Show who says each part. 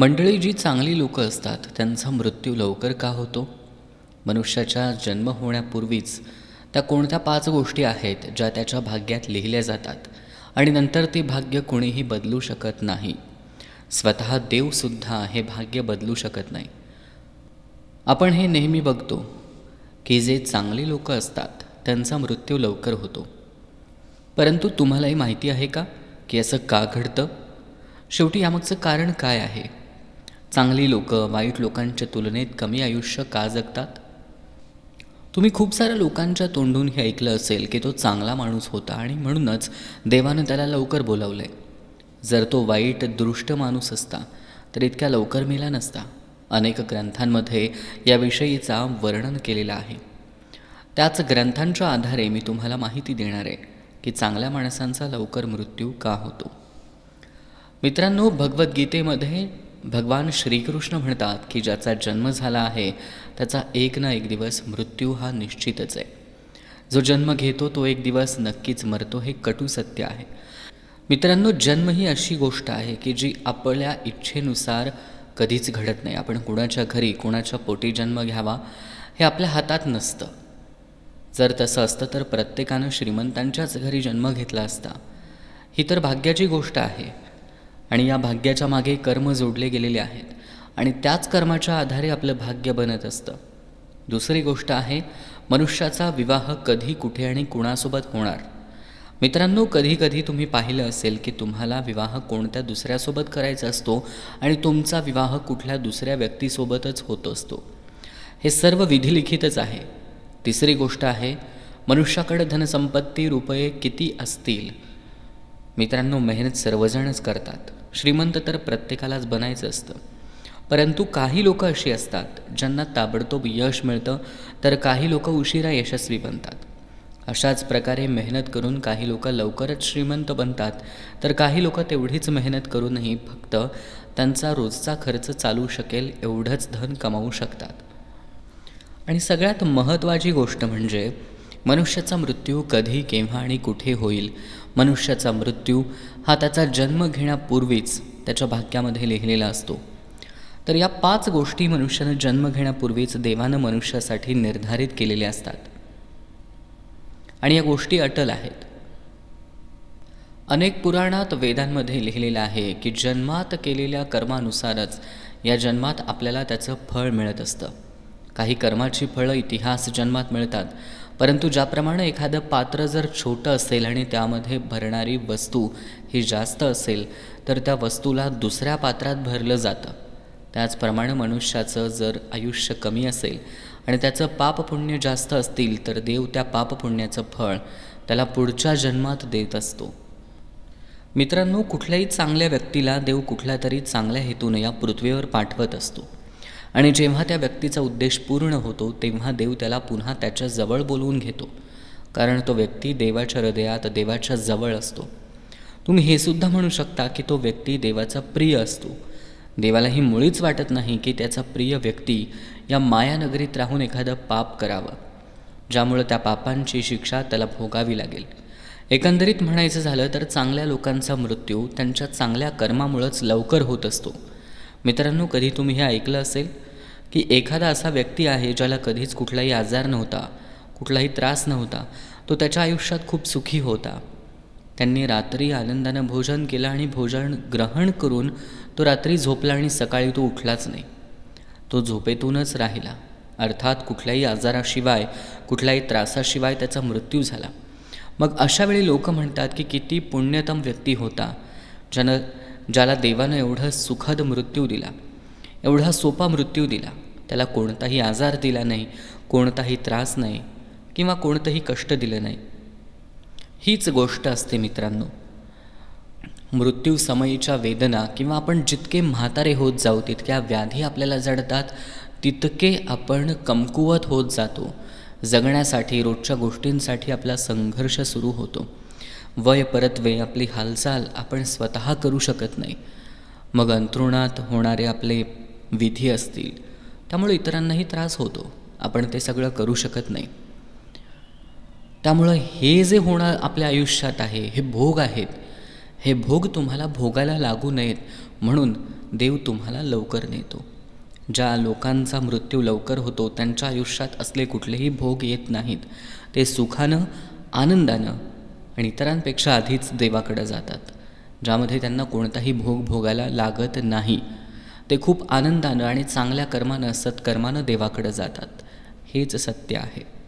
Speaker 1: मंडळी जी चांगली लोकं असतात त्यांचा मृत्यू लवकर का होतो? मनुष्याच्या जन्म होण्यापूर्वीच त्या कोणत्या पाच गोष्टी आहेत ज्या त्याच्या भाग्यात लिहिल्या जातात? आणि नंतर ते भाग्य कुणीही बदलू शकत नाही. स्वतः देवसुद्धा हे भाग्य बदलू शकत नाही. आपण हे नेहमी बघतो की जे चांगले लोक असतात त्यांचा मृत्यू लवकर होतो. परंतु तुम्हालाही माहिती आहे का की असं का घडतं? शेवटी यामागचं कारण काय आहे? चांगली लोकं वाईट लोकांच्या तुलनेत कमी आयुष्य का जगतात? तुम्ही खूप साऱ्या लोकांच्या तोंडून हे ऐकलं असेल की तो चांगला माणूस होता आणि म्हणूनच देवानं त्याला लवकर बोलावलं आहे जर तो वाईट दृष्ट माणूस असता तर इतक्या लवकर मेला नसता. अनेक ग्रंथांमध्ये याविषयीचा वर्णन केलेलं आहे. त्याच ग्रंथांच्या आधारे मी तुम्हाला माहिती देणार आहे की चांगल्या माणसांचा लवकर मृत्यू का होतो? मित्रांनो भगवद्गीतेमध्ये भगवान श्रीकृष्ण म्हणतात की ज्याचा जन्म झाला आहे त्याचा एक ना एक दिवस मृत्यू हा निश्चितच आहे. जो जन्म घेतो तो एक दिवस नक्कीच मरतो हे कटू सत्य आहे. मित्रांनो जन्म ही अशी गोष्ट आहे की जी आपल्या इच्छेनुसार कधीच घडत नाही. आपण कुणाच्या घरी कुणाच्या पोटी जन्म घ्यावा हे आपल्या हातात नसतं. जर तसं असतं तर प्रत्येकानं श्रीमंतांच्याच घरी जन्म घेतला असता. ही तर भाग्याची गोष्ट आहे. आणि या भाग्याच्या मागे कर्म जोडले गेलेले आहेत. आणि त्याच कर्माच्या आधारे आपलं भाग्य बनत असतं. दुसरी गोष्ट आहे मनुष्याचा विवाह कधी कुठे आणि कुणासोबत होणार? मित्रांनो कधी कधी तुम्ही पाहिलं असेल की तुम्हाला विवाह कोणत्या दुसऱ्यासोबत करायचा असतो आणि तुमचा विवाह कुठल्या दुसऱ्या व्यक्तीसोबतच होत असतो. हे सर्व विधिलिखितच आहे. तिसरी गोष्ट आहे मनुष्याकडे धनसंपत्ती रुपये किती असतील? मित्रांनो मेहनत सर्वजणच करतात. श्रीमंत तर प्रत्येकालाच बनायचं असतं. परंतु काही लोक अशी असतात ज्यांना ताबडतोब यश मिळतं तर काही लोक उशिरा यशस्वी बनतात. अशाच प्रकारे मेहनत करून काही लोक लवकरच श्रीमंत बनतात तर काही लोक तेवढीच मेहनत करूनही फक्त त्यांचा रोजचा खर्च चालू शकेल एवढंच धन कमावू शकतात. आणि सगळ्यात महत्त्वाची गोष्ट म्हणजे मनुष्याचा मृत्यू कधी केव्हा आणि कुठे होईल मनुष्याचा मृत्यू हा त्याचा जन्म घेण्यापूर्वीच त्याच्या भाग्यामध्ये लिहिलेला असतो. तर या पाच गोष्टी मनुष्यानं जन्म घेण्यापूर्वीच देवानं मनुष्यासाठी निर्धारित केलेल्या असतात. आणि या गोष्टी अटल आहेत. अनेक पुराणात वेदांमध्ये लिहिलेलं आहे की जन्मात केलेल्या कर्मानुसारच या जन्मात आपल्याला त्याचं फळ मिळत असतं. काही कर्माची फळं इतिहास जन्मात मिळतात परंतु ज्याप्रमाणे एखादं पात्र जर छोटं असेल आणि त्यामध्ये भरणारी वस्तू ही जास्त असेल तर त्या वस्तूला दुसऱ्या पात्रात भरलं जातं. त्याचप्रमाणे मनुष्याचं जर आयुष्य कमी असेल आणि त्याचं पापपुण्य जास्त असतील तर देव त्या पापपुण्याचं फळ त्याला पुढच्या जन्मात देत असतो. मित्रांनो कुठल्याही चांगल्या व्यक्तीला देव कुठल्या तरी चांगल्या हेतूने या पृथ्वीवर पाठवत असतो. आणि जेव्हा त्या व्यक्तीचा उद्देश पूर्ण होतो तेव्हा देव त्याला पुन्हा त्याच्याजवळ बोलवून घेतो. कारण तो व्यक्ती देवाच्या हृदयात देवाच्या जवळ असतो. तुम्ही हे सुद्धा म्हणू शकता की तो व्यक्ती देवाचा प्रिय असतो. देवाला ही मुळीच वाटत नाही की त्याचा प्रिय व्यक्ती या मायानगरीत राहून एखादं पाप करावं ज्यामुळं त्या पापांची शिक्षा त्याला भोगावी लागेल. एकंदरीत म्हणायचं झालं तर चांगल्या लोकांचा मृत्यू त्यांच्या चांगल्या कर्मामुळंच लवकर होत असतो. मित्रांनो कधी तुम्ही हे ऐकलं असेल की एखादा असा व्यक्ती आहे ज्याला कधीच कुठलाही आजार नव्हता कुठलाही त्रास नव्हता तो त्याच्या आयुष्यात खूप सुखी होता. त्यांनी रात्री आनंदानं भोजन केलं आणि भोजन ग्रहण करून तो रात्री झोपला आणि सकाळी तो उठलाच नाही. तो झोपेतूनच राहिला. अर्थात कुठल्याही आजाराशिवाय कुठल्याही त्रासाशिवाय त्याचा मृत्यू झाला. मग अशावेळी लोक म्हणतात की किती पुण्यतम व्यक्ती होता ज्यानं ज्याला देवानं एवढं सुखद मृत्यू दिला एवढा सोपा मृत्यू दिला त्याला कोणताही आजार दिला नाही कोणताही त्रास नाही किंवा कोणतंही कष्ट दिलं नाही. हीच गोष्ट असते मित्रांनो. मृत्यूसमयीच्या वेदना किंवा आपण जितके म्हातारे होत जाऊ तितक्या व्याधी आपल्याला जडतात तितके आपण कमकुवत होत जातो. जगण्यासाठी रोजच्या गोष्टींसाठी आपला संघर्ष सुरू होतो. वय परतवे आपली हालचाल आपण स्वतः करू शकत नाही. मग अंथरुणात होणारे आपले विधी असतील त्यामुळे इतरांनाही त्रास होतो. आपण ते सगळं करू शकत नाही. त्यामुळं हे जे होणं आपल्या आयुष्यात आहे हे भोग आहेत. हे भोग तुम्हाला भोगायला लागू नयेत म्हणून देव तुम्हाला लवकर नेतो. ज्या लोकांचा मृत्यू लवकर होतो त्यांच्या आयुष्यात असले कुठलेही भोग येत नाहीत. ते सुखानं आनंदानं आणि इतरांपेक्षा आधीच देवाकडं जातात ज्यामध्ये त्यांना कोणताही भोग भोगायला लागत नाही. ते खूप आनंदानं आणि चांगल्या कर्मानं सत्कर्मानं देवाकडं जातात. हेच सत्य आहे.